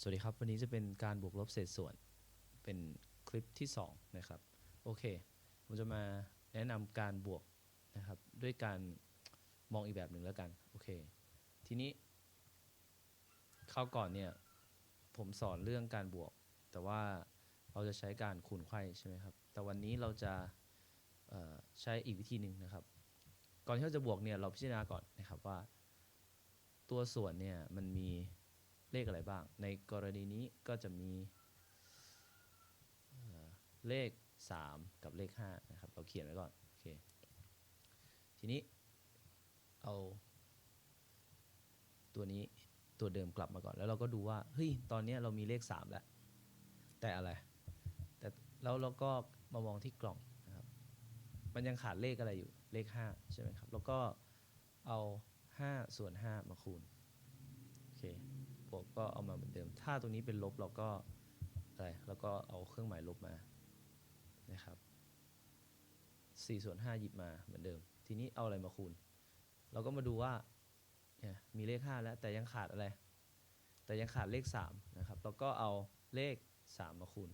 สวัสดีครับ วันนี้จะเป็นการบวกลบเศษส่วนเป็นคลิปที่2นะครับโอเคผมจะมาแนะนำการบวกนะครับด้วยการมองอีกแบบหนึ่งแล้วกันโอเคทีนี้คราวก่อนเนี่ยผมสอนเรื่องการบวก แต่ว่าเราจะใช้การคูณไขว้ใช่ไหมครับแต่วันนี้เราจะใช้อีกวิธีหนึ่งนะครับ ก่อนที่เราจะบวกเนี่ยเราพิจารณาก่อนนะครับว่า ตัวส่วนเนี่ยมันมี เลขอะไรบ้าง ในกรณีนี้ก็จะมีเลข 3 กับเลข5นะครับเราเขียนไว้ก่อนโอเคทีนี้เอาตัวนี้ตัวเดิมกลับมาก่อน แล้วเราก็ดูว่าเฮ้ยตอนนี้เรามีเลข 3 แล้ว แต่อะไร แต่แล้วเราก็มามองที่กล่องนะครับมันยังขาดเลขอะไรอยู่เลข 5 ใช่ไหมครับ แล้วก็เอา 5 ส่วน 5 มาคูณโอเค วกก็เอามาเหมือนเดิม ถ้าตรงนี้เป็นลบเราก็อะไรแล้วก็เอาเครื่องหมายลบมานะครับ4ส่วน5หยิบมาเหมือนเดิม ทีนี้เอาอะไรมาคูณ เราก็มาดูว่าเนี่ยมีเลข 5 แล้วแต่ยังขาดอะไร แต่ยังขาดเลข3นะครับแล้วก็เอาเลข 3 มาคูณ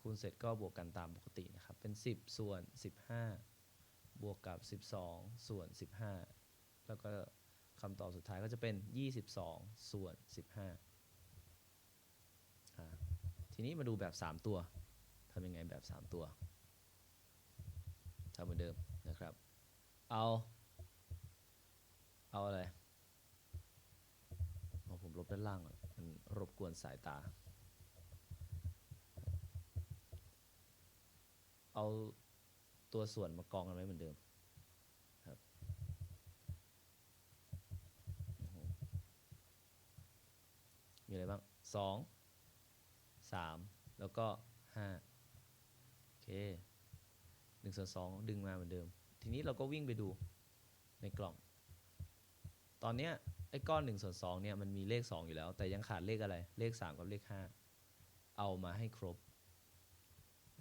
คูณเสร็จก็บวกกันตามปกตินะครับ เป็น 10 ส่วน 15 บวกกับ 12 ส่วน 15 แล้วก็ คำตอบสุดท้ายก็จะเป็น 22 ส่วน 15 ทีนี้มาดูแบบ 3 ตัวทำยังไงแบบ 3 ตัวทำเหมือนเดิมนะครับ เอา เอาอะไรเอาผมลบด้านล่างก่อนมันรบกวนสายตา เอาตัวส่วนมากองกันไว้เหมือนเดิมครับโอ้โหมีอะไร บ้างสองสามแล้วก็ห้าโอเคหนึ่งส่วนสองดึงมาเหมือนเดิม ทีนี้เราก็วิ่งไปดูในกล่อง ตอนเนี้ยไอ้ก้อนหนึ่งส่วนสองเนี่ยมันมีเลขสองอยู่แล้ว แต่ยังขาดเลขอะไรเลขสามกับเลขห้าเอามาให้ครบ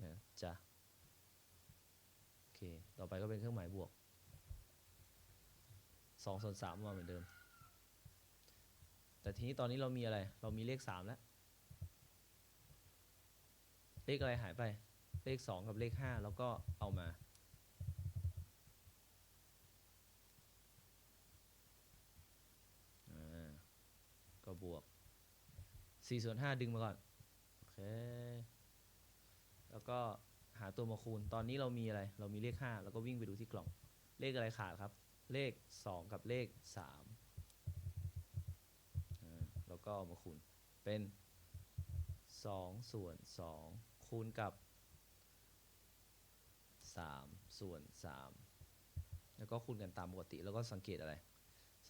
นะจ๊ะโอเค ต่อไปก็เป็นเครื่องหมายบวกสองส่วนสามมาเหมือนเดิม แต่ทีนี้ตอนนี้เรามีอะไร เรามีเลขสามแล้ว เลขอะไรหายไป เลขสองกับเลขห้าแล้วก็เอามา ก็บวกสี่ส่วนห้าดึงมาก่อน โอเค แล้วก็หาตัวมาคูณ ตอนนี้เรามีอะไร เรามีเลข5แล้วก็วิ่งไปดูที่กล่อง เลขอะไรขาดครับ เลข2กับเลข3อ่า แล้วก็มาคูณเป็น 2 ส่วน 2 คูณกับ 3 ส่วน 3 แล้วก็คูณกันตามปกติ แล้วก็สังเกตอะไร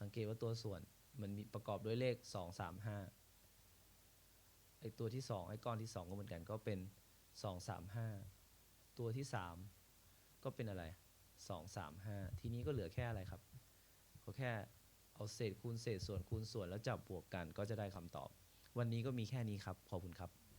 สังเกตว่าตัวส่วนมันมีประกอบด้วยเลข 2 3 5ไอตัวที่ 2 ไอก้อนที่ 2 ก็เหมือนกันก็เป็น 2 3 5 ตัวที่ 3 ก็เป็นอะไร 2 3 5 ทีนี้ก็เหลือแค่อะไรครับ ก็แค่ เอาเศษคูณเศษส่วนคูณส่วนแล้วจับบวกกันก็จะได้คำตอบ วันนี้ก็มีแค่นี้ครับ ขอบคุณครับ